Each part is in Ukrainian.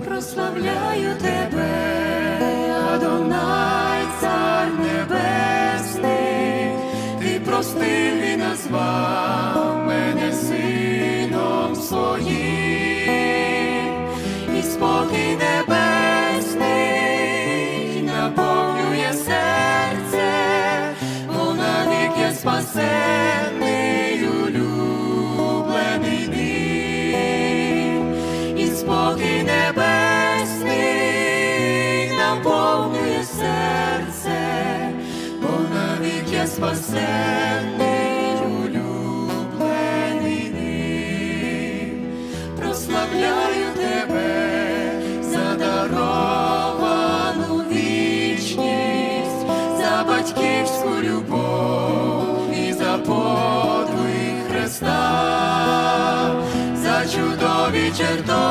прославляю тебе, Адонай, цар небесний, ти простив і назвав мене сином своїм, і спокій небесний наповнює серце, вона вік я спасе. Серце, бо навік є спасенний, улюблений ним. Прославляю тебе за даровану вічність, за батьківську любов і за подвиг Христа, за чудові чертоги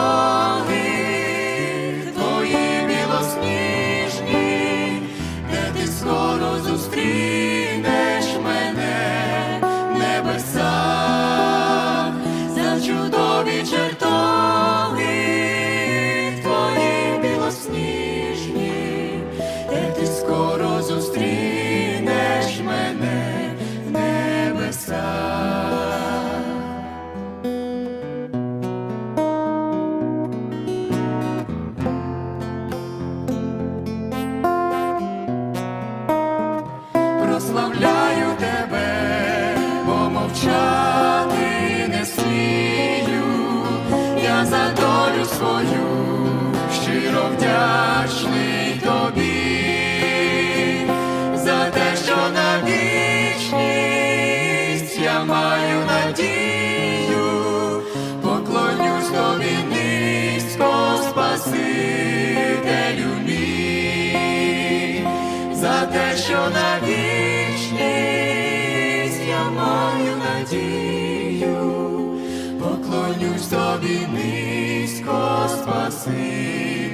прославляю тебе, бо мовчати не смію, я за долю свою щиро вдячний я маю надію, поклонюсь тобі низько, Спасителю